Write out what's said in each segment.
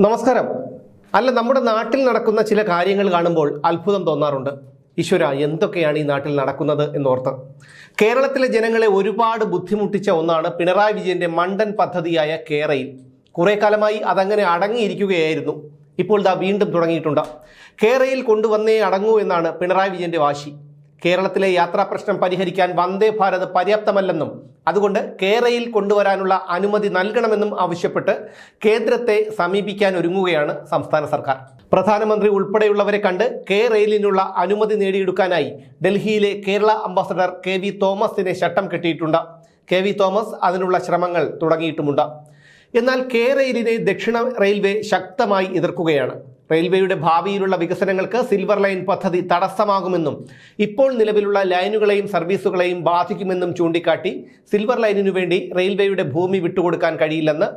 നമസ്കാരം. അല്ല നമ്മുടെ നാട്ടിൽ നടക്കുന്ന ചില കാര്യങ്ങൾ കാണുമ്പോൾ അത്ഭുതം തോന്നാറുണ്ട്. ഈശ്വര എന്തൊക്കെയാണ് ഈ നാട്ടിൽ നടക്കുന്നത് എന്നോർത്ത്. കേരളത്തിലെ ജനങ്ങളെ ഒരുപാട് ബുദ്ധിമുട്ടിച്ച ഒന്നാണ് പിണറായി വിജയന്റെ മണ്ടൻ പദ്ധതിയായ കേരയിൽ. കുറേ കാലമായി അതങ്ങനെ അടങ്ങിയിരിക്കുകയായിരുന്നു. ഇപ്പോൾ ദാ വീണ്ടും തുടങ്ങിയിട്ടുണ്ട്. കേരയിൽ കൊണ്ടുവന്നേ അടങ്ങൂ എന്നാണ് പിണറായി വിജയന്റെ വാശി. കേരളത്തിലെ യാത്രാ പ്രശ്നം പരിഹരിക്കാൻ വന്ദേ ഭാരത് പര്യാപ്തമല്ലെന്നും അതുകൊണ്ട് കേരയിൽ കൊണ്ടുവരാനുള്ള അനുമതി നൽകണമെന്നും ആവശ്യപ്പെട്ട് കേന്ദ്രത്തെ സമീപിക്കാൻ ഒരുങ്ങുകയാണ് സംസ്ഥാന സർക്കാർ. പ്രധാനമന്ത്രി ഉൾപ്പെടെയുള്ളവരെ കണ്ട് കെ റെയിലിനുള്ള അനുമതി നേടിയെടുക്കാനായി ഡൽഹിയിലെ കേരള അംബാസഡർ കെ വി തോമസിനെ ശട്ടം കെട്ടിയിട്ടുണ്ട്. കെ വി തോമസ് അതിനുള്ള ശ്രമങ്ങൾ തുടങ്ങിയിട്ടുമുണ്ട്. എന്നാൽ കെ റെയിലിനെ ദക്ഷിണ റെയിൽവേ ശക്തമായി എതിർക്കുകയാണ്. റെയിൽവേയുടെ ഭാവിയിലുള്ള വികസനങ്ങൾക്ക് സിൽവർ ലൈൻ പദ്ധതി തടസ്സമാകുമെന്നും ഇപ്പോൾ നിലവിലുള്ള ലൈനുകളെയും സർവീസുകളെയും ബാധിക്കുമെന്നും ചൂണ്ടിക്കാട്ടി സിൽവർ ലൈനിനു വേണ്ടി റെയിൽവേയുടെ ഭൂമി വിട്ടുകൊടുക്കാൻ കഴിയില്ലെന്ന്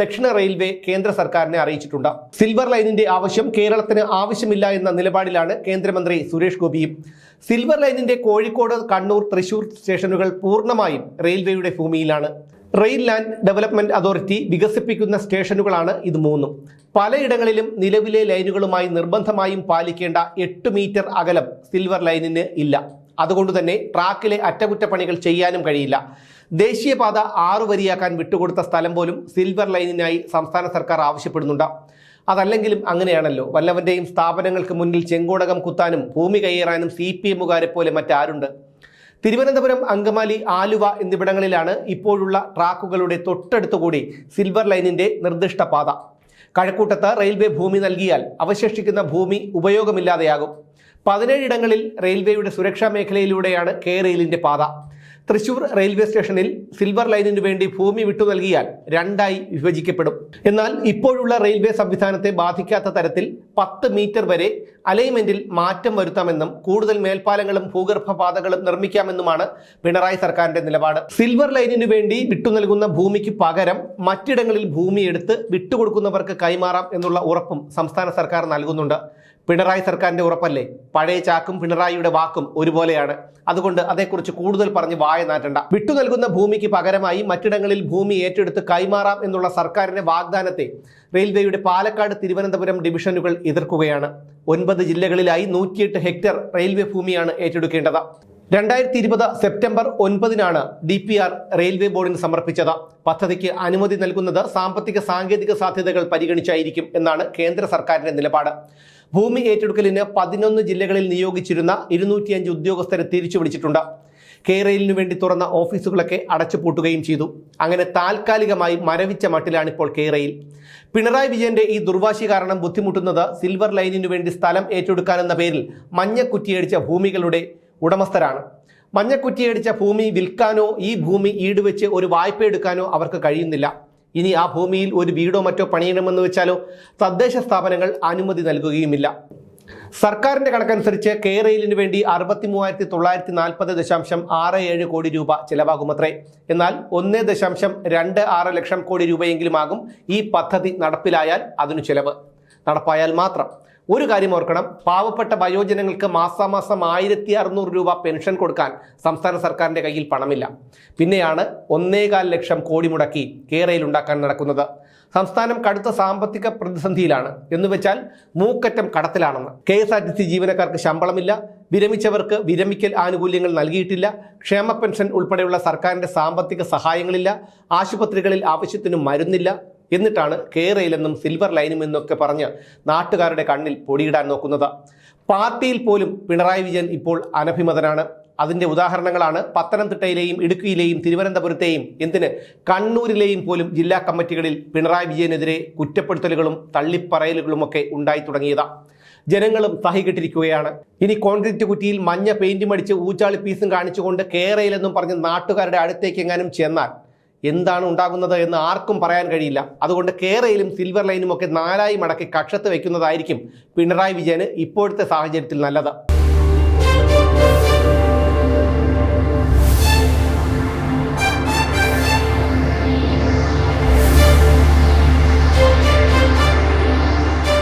ദക്ഷിണ റെയിൽവേ കേന്ദ്ര സർക്കാരിനെ അറിയിച്ചിട്ടുണ്ട്. സിൽവർ ലൈനിന്റെ ആവശ്യം കേരളത്തിന് ആവശ്യമില്ല എന്ന നിലപാടിലാണ് കേന്ദ്രമന്ത്രി സുരേഷ് ഗോപിയും. സിൽവർ ലൈനിന്റെ കോഴിക്കോട് കണ്ണൂർ തൃശൂർ സ്റ്റേഷനുകൾ പൂർണമായും റെയിൽവേയുടെ ഭൂമിയിലാണ്. റെയിൽ ലാൻഡ് ഡെവലപ്മെന്റ് അതോറിറ്റി വികസിപ്പിക്കുന്ന സ്റ്റേഷനുകളാണ് ഇത് മൂന്നും. പലയിടങ്ങളിലും നിലവിലെ ലൈനുകളുമായി നിർബന്ധമായും പാലിക്കേണ്ട എട്ട് മീറ്റർ അകലം സിൽവർ ലൈനിന് ഇല്ല. അതുകൊണ്ട് തന്നെ ട്രാക്കിലെ അറ്റകുറ്റപ്പണികൾ ചെയ്യാനും കഴിയില്ല. ദേശീയപാത ആറു വരിയാക്കാൻ വിട്ടുകൊടുത്ത സ്ഥലം പോലും സിൽവർ ലൈനിനായി സംസ്ഥാന സർക്കാർ ആവശ്യപ്പെടുന്നുണ്ട്. അതല്ലെങ്കിലും അങ്ങനെയാണല്ലോ. വല്ലവന്റെയും സ്ഥാപനങ്ങൾക്ക് മുന്നിൽ ചെങ്കോടകം കുത്താനും ഭൂമി കയ്യേറാനും സി പി എമ്മുകാരെ പോലെ മറ്റാരുണ്ട്? തിരുവനന്തപുരം അങ്കമാലി ആലുവ എന്നിവിടങ്ങളിലാണ് ഇപ്പോഴുള്ള ട്രാക്കുകളുടെ തൊട്ടടുത്തുകൂടി സിൽവർ ലൈനിന്റെ നിർദ്ദിഷ്ട പാത. കഴക്കൂട്ടത്ത് റെയിൽവേ ഭൂമി നൽകിയാൽ അവശേഷിക്കുന്ന ഭൂമി ഉപയോഗമില്ലാതെയാകും. പതിനേഴിടങ്ങളിൽ റെയിൽവേയുടെ സുരക്ഷാ മേഖലയിലൂടെയാണ് കെ റെയിലിന്റെ പാത. തൃശൂർ റെയിൽവേ സ്റ്റേഷനിൽ സിൽവർ ലൈനിനു വേണ്ടി ഭൂമി വിട്ടു നൽകിയാൽ രണ്ടായി വിഭജിക്കപ്പെടും. എന്നാൽ ഇപ്പോഴുള്ള റെയിൽവേ സംവിധാനത്തെ ബാധിക്കാത്ത തരത്തിൽ പത്ത് മീറ്റർ വരെ അലൈൻമെന്റിൽ മാറ്റം വരുത്താമെന്നും കൂടുതൽ മേൽപ്പാലങ്ങളും ഭൂഗർഭപാതകളും നിർമ്മിക്കാമെന്നുമാണ് പിണറായി സർക്കാരിന്റെ നിലപാട്. സിൽവർ ലൈനിനു വേണ്ടി വിട്ടു നൽകുന്ന ഭൂമിക്ക് പകരം മറ്റിടങ്ങളിൽ ഭൂമി എടുത്ത് വിട്ടുകൊടുക്കുന്നവർക്ക് കൈമാറാം എന്നുള്ള ഉറപ്പും സംസ്ഥാന സർക്കാർ നൽകുന്നുണ്ട്. പിണറായി സർക്കാരിന്റെ ഉറപ്പല്ലേ? പഴയ ചാക്കും പിണറായിയുടെ വാക്കും ഒരുപോലെയാണ്. അതുകൊണ്ട് അതേക്കുറിച്ച് കൂടുതൽ പറഞ്ഞ് വായ നാറ്റണ്ട. വിട്ടു നൽകുന്ന ഭൂമിക്ക് പകരമായി മറ്റിടങ്ങളിൽ ഭൂമി ഏറ്റെടുത്ത് കൈമാറാം എന്നുള്ള സർക്കാരിന്റെ വാഗ്ദാനത്തെ റെയിൽവേയുടെ പാലക്കാട് തിരുവനന്തപുരം ഡിവിഷനുകൾ എതിർക്കുകയാണ്. ഒൻപത് ജില്ലകളിലായി നൂറ്റിയെട്ട് ഹെക്ടർ റെയിൽവേ ഭൂമിയാണ് ഏറ്റെടുക്കേണ്ടത്. രണ്ടായിരത്തി ഇരുപത് സെപ്റ്റംബർ ഒൻപതിനാണ് ഡി പി ആർ റെയിൽവേ ബോർഡിന് സമർപ്പിച്ചത്. പദ്ധതിക്ക് അനുമതി നൽകുന്നത് സാമ്പത്തിക സാങ്കേതിക സാധ്യതകൾ പരിഗണിച്ചായിരിക്കും എന്നാണ് കേന്ദ്ര സർക്കാരിന്റെ നിലപാട്. ഭൂമി ഏറ്റെടുക്കലിന് പതിനൊന്ന് ജില്ലകളിൽ നിയോഗിച്ചിരുന്ന ഇരുന്നൂറ്റിയഞ്ച് ഉദ്യോഗസ്ഥരെ തിരിച്ചു വിളിച്ചിട്ടുണ്ട് കേരളിനു വേണ്ടി തുറന്ന ഓഫീസുകളൊക്കെ അടച്ചുപൂട്ടുകയും ചെയ്തു. അങ്ങനെ താൽക്കാലികമായി മരവിച്ച മട്ടിലാണിപ്പോൾ കേരയിൽ പിണറായി വിജയന്റെ ഈ ദുർവാശി കാരണം ബുദ്ധിമുട്ടുന്നത് സിൽവർ ലൈനിനു വേണ്ടി സ്ഥലം ഏറ്റെടുക്കാനെന്ന പേരിൽ മഞ്ഞക്കുറ്റിയടിച്ച ഭൂമികളുടെ ഉടമസ്ഥരാണ്. മഞ്ഞക്കുറ്റിയടിച്ച ഭൂമി വിൽക്കാനോ ഈ ഭൂമി ഈടുവെച്ച് ഒരു വായ്പ എടുക്കാനോ അവർക്ക് കഴിയുന്നില്ല. ഇനി ആ ഭൂമിയിൽ ഒരു വീടോ മറ്റോ പണിയണമെന്ന് വെച്ചാലോ തദ്ദേശ സ്ഥാപനങ്ങൾ അനുമതി നൽകുകയുമില്ല. സർക്കാരിന്റെ കണക്കനുസരിച്ച് കെ റെയിലിന് വേണ്ടി അറുപത്തി മൂവായിരത്തി തൊള്ളായിരത്തി നാൽപ്പത് ദശാംശം ആറ് ഏഴ് കോടി രൂപ ചിലവാകുമത്രേ. എന്നാൽ ഒന്ന് ദശാംശം രണ്ട് ആറ് ലക്ഷം കോടി രൂപയെങ്കിലുമാകും ഈ പദ്ധതി നടപ്പിലായാൽ അതിനു ചിലവ്. നടപ്പായാൽ മാത്രം. ഒരു കാര്യം ഓർക്കണം പാവപ്പെട്ട വയോജനങ്ങൾക്ക് മാസാമാസം ആയിരത്തി അറുന്നൂറ് രൂപ പെൻഷൻ കൊടുക്കാൻ സംസ്ഥാന സർക്കാരിന്റെ കയ്യിൽ പണമില്ല. പിന്നെയാണ് ഒന്നേകാൽ ലക്ഷം കോടി മുടക്കി കേരയിൽ ഉണ്ടാക്കാൻ നടക്കുന്നത്. സംസ്ഥാനം കടുത്ത സാമ്പത്തിക പ്രതിസന്ധിയിലാണ്. എന്ന് വെച്ചാൽ മൂക്കറ്റം കടത്തിലാണെന്ന്. K S R T C ജീവനക്കാർക്ക് ശമ്പളമില്ല. വിരമിച്ചവർക്ക് വിരമിക്കൽ ആനുകൂല്യങ്ങൾ നൽകിയിട്ടില്ല. ക്ഷേമ പെൻഷൻ ഉൾപ്പെടെയുള്ള സർക്കാരിന്റെ സാമ്പത്തിക സഹായങ്ങളില്ല. ആശുപത്രികളിൽ ആവശ്യത്തിന് മരുന്നില്ല എന്നിട്ടാണ് കേരയിലെന്നും സിൽവർ ലൈനും എന്നൊക്കെ പറഞ്ഞ് നാട്ടുകാരുടെ കണ്ണിൽ പൊടിയിടാൻ നോക്കുന്നത്. പാർട്ടിയിൽ പോലും പിണറായി വിജയൻ ഇപ്പോൾ അനഭിമതനാണ്. അതിന്റെ ഉദാഹരണങ്ങളാണ് പത്തനംതിട്ടയിലെയും ഇടുക്കിയിലെയും തിരുവനന്തപുരത്തെയും എന്തിന് കണ്ണൂരിലെയും പോലും ജില്ലാ കമ്മിറ്റികളിൽ പിണറായി വിജയനെതിരെ കുറ്റപ്പെടുത്തലുകളും തള്ളിപ്പറയലുകളുമൊക്കെ ഉണ്ടായി തുടങ്ങിയത്. ജനങ്ങളും സഹികെട്ടിരിക്കുകയാണ്. ഇനി കോൺക്രീറ്റ് കുറ്റിയിൽ മഞ്ഞ പെയിന്റും അടിച്ച് ഊച്ചാളി പീസും കാണിച്ചുകൊണ്ട് കേരയിലെന്നും പറഞ്ഞ് നാട്ടുകാരുടെ അടുത്തേക്ക് എങ്ങാനും ചെന്നാൽ എന്താണ് ഉണ്ടാകുന്നത് എന്ന് ആർക്കും പറയാൻ കഴിയില്ല. അതുകൊണ്ട് കേരയിലും സിൽവർ ലൈനും ഒക്കെ നാലായി മടക്കി കക്ഷത്ത് വയ്ക്കുന്നതായിരിക്കും പിണറായി വിജയന് ഇപ്പോഴത്തെ സാഹചര്യത്തിൽ നല്ലത്.